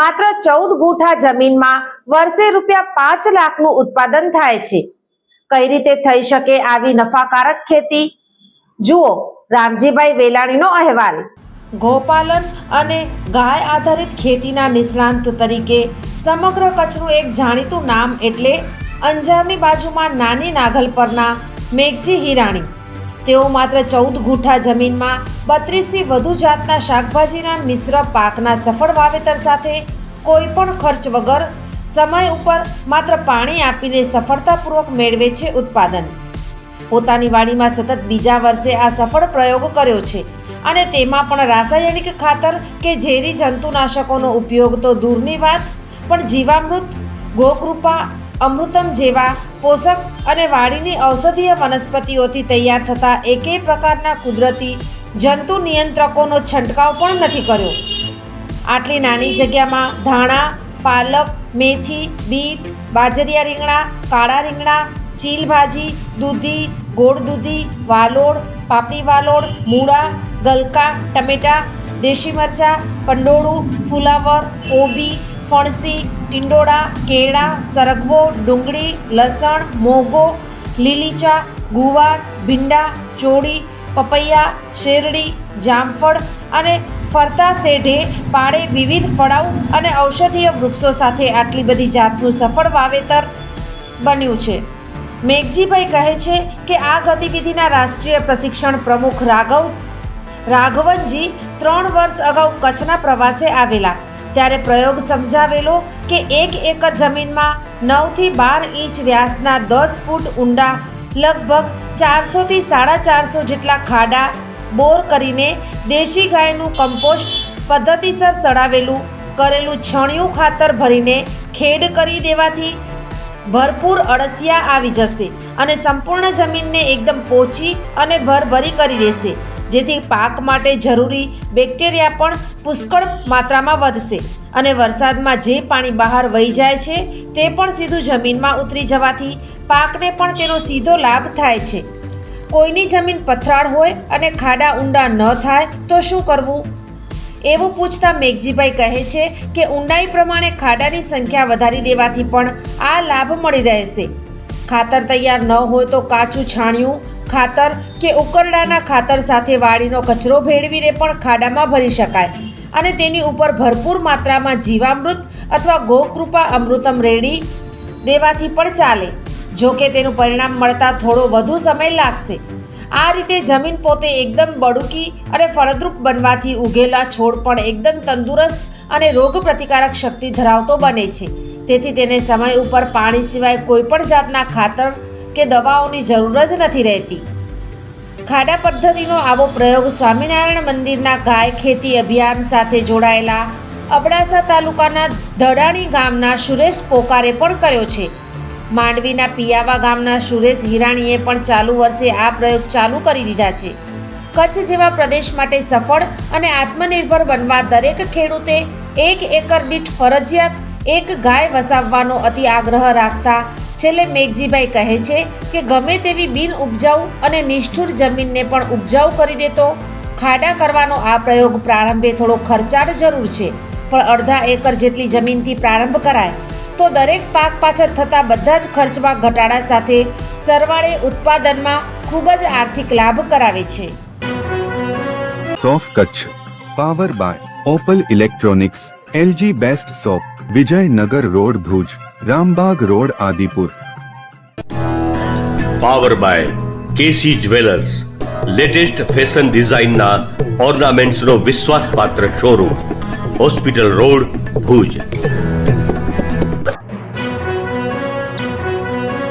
માત્ર ચૌદ ગુઠા જમીનમાં વર્ષે રૂપિયા પાંચ લાખનું ઉત્પાદન થાય છે. કઈ રીતે થઈ શકે આવી નફાકારક ખેતી? જુઓ રામજીભાઈ વેલાણીનો અહેવાલ. ગોપાલન અને ગાય આધારિત ખેતીના નિષ્ણાંત તરીકે સમગ્ર કચ્છનું એક જાણીતું નામ એટલે અંજારની બાજુમાં નાની નાગલ પરના મેઘજી હિરાણી. તેઓ માત્ર ચૌદ ગુઠા જમીનમાં બત્રીસથી વધુ જાતના શાકભાજીના મિશ્ર પાકના સફળ વાવેતર સાથે કોઈ પણ ખર્ચ વગર સમય ઉપર માત્ર પાણી આપીને સફળતાપૂર્વક મેળવે છે ઉત્પાદન. પોતાની વાડીમાં સતત બીજા વર્ષે આ સફળ પ્રયોગ કર્યો છે અને તેમાં પણ રાસાયણિક ખાતર કે ઝેરી જંતુનાશકોનો ઉપયોગ તો દૂરની વાત, પણ જીવામૃત, ગોકૃપા, અમૃતમ જેવા પોષક અને વાડીની ઔષધીય વનસ્પતિઓથી તૈયાર થતા એકેય પ્રકારના કુદરતી જંતુ નિયંત્રકોનો છંટકાવ પણ નથી કર્યો. આટલી નાની જગ્યામાં ધાણા, પાલક, મેથી, બીટ, બાજરિયા રીંગણા, કાળા રીંગણા, ચીલ ભાજી, દૂધી, ગોળ દૂધી વાલોડ પાપડી વાલોડ મૂળા, ગલકા, ટમેટા, દેશી મરચાં પંડોળું ફુલાવર, કોબી, ફણસી, ટિંડોળા, કેળા, સરગવો, ડુંગળી, લસણ, મોગો, લીલીચા, ગુવાર, ભીંડા, ચોળી, પપૈયા, શેરડી, જામફળ અને ફરતા શેઢે પાળે વિવિધ ફળાઉ અને ઔષધીય વૃક્ષો સાથે આટલી બધી જાતનું સફળ વાવેતર બન્યું છે. મેઘજીભાઈ કહે છે કે આ ગતિવિધિના રાષ્ટ્રીય પ્રશિક્ષણ પ્રમુખ રાઘવ રાઘવનજી ત્રણ વર્ષ અગાઉ કચ્છના પ્રવાસે આવેલા. ત્યારે પ્રયોગ સમજાવેલો કે એક એકર જમીનમાં નવથી બાર ઇંચ વ્યાસના દસ ફૂટ ઊંડા, લગભગ ચારસોથી સાડા ચારસો જેટલા ખાડા બોર કરીને દેશી ગાયનું કમ્પોસ્ટ પદ્ધતિસર સડાવેલું, કરેલું છણિયું ખાતર ભરીને ખેડ કરી દેવાથી ભરપૂર અળસિયા આવી જશે અને સંપૂર્ણ જમીનને એકદમ પોચી અને ભરભરી કરી દેશે, જેથી પાક માટે જરૂરી બેક્ટેરિયા પણ પુષ્કળ માત્રામાં વધશે અને વરસાદમાં જે પાણી બહાર વહી જાય છે, તે પણ સીધું જમીનમાં ઉતરી જવાથી પાકને પણ તેનો સીધો લાભ થાય છે. કોઈની જમીન પથરાળ હોય અને ખાડા ઊંડા ન થાય, તો શું કરવું? એવું પૂછતા મેઘજીભાઈ કહે છે કે ઊંડાઈ પ્રમાણે ખાડાની સંખ્યા વધારી દેવાથી પણ આ લાભ મળી રહેશે. ખાતર તૈયાર ન હોય તો કાચું છાણિયું, ખાતર કે ઉકરડાના ખાતર સાથે વાડીનો કચરો ભેળવીને પણ ખાડામાં ભરી શકાય. અને તેની ઉપર ભરપૂર માત્રામાં જીવામૃત અથવા ગોકૃપા અમૃતમ રેડી દેવાથી પણ ચાલે. જો કે તેનું પરિણામ મળતા થોડો વધુ સમય લાગશે. આ રીતે જમીન પોતે એકદમ બડુકી અને ફળદ્રુપ બનવાથી ઉગેલા છોડ પણ એકદમ તંદુરસ્ત અને રોગ પ્રતિકારક શક્તિ ધરાવતો બને છે. તેથી તેને સમય ઉપર પાણી સિવાય કોઈ પણ જાતના ખાતર કે દવાઓની જરૂર જ નથી રહેતી. ખાડા પદ્ધતિનો આવો પ્રયોગ સ્વામિનારાયણ મંદિરના ગાય ખેતી અભિયાન સાથે જોડાયેલા અબડાસા તાલુકાના ધડાણી ગામના સુરેશ પોકારે પણ કર્યો છે. માંડવીના પિયાવા ગામના સુરેશ હિરાણીએ પણ ચાલુ વર્ષે આ પ્રયોગ ચાલુ કરી દીધા છે. કચ્છ જેવા પ્રદેશ માટે સફળ અને આત્મનિર્ભર બનવા દરેક ખેડૂતે એક એકર દીઠ ફરજિયાત એક ગાય વસાવવાનો અતિ આગ્રહ રાખતા છેલ્લે મેઘજીભાઈ કહે છે કે ગમે તેવી બિન ઉપજાઉ અને નિષ્ઠુર જમીનને પણ ઉપજાઉ કરી દેતો ખાડા કરવાનો આ પ્રયોગ પ્રારંભે થોડો ખર્ચાળ જરૂર છે. પણ અડધા એકર જેટલી જમીનથી પ્રારંભ કરાય તો દરેક પાક પાછળ થતા બધા જ ખર્ચમાં ઘટાડા સાથે સરવાળે ઉત્પાદનમાં ખૂબ જ આર્થિક લાભ કરાવે છે. સોફ Kutch power by Opal electronics LG best shop Vijaynagar road Bhuj Rambagh road Adipur. Power by KC jewellers latest fashion ડિઝાઇનના ઓર્નામેન્ટ્સનો વિશ્વાસપાત્ર શોરૂમ હોસ્પિટલ રોડ ભુજ.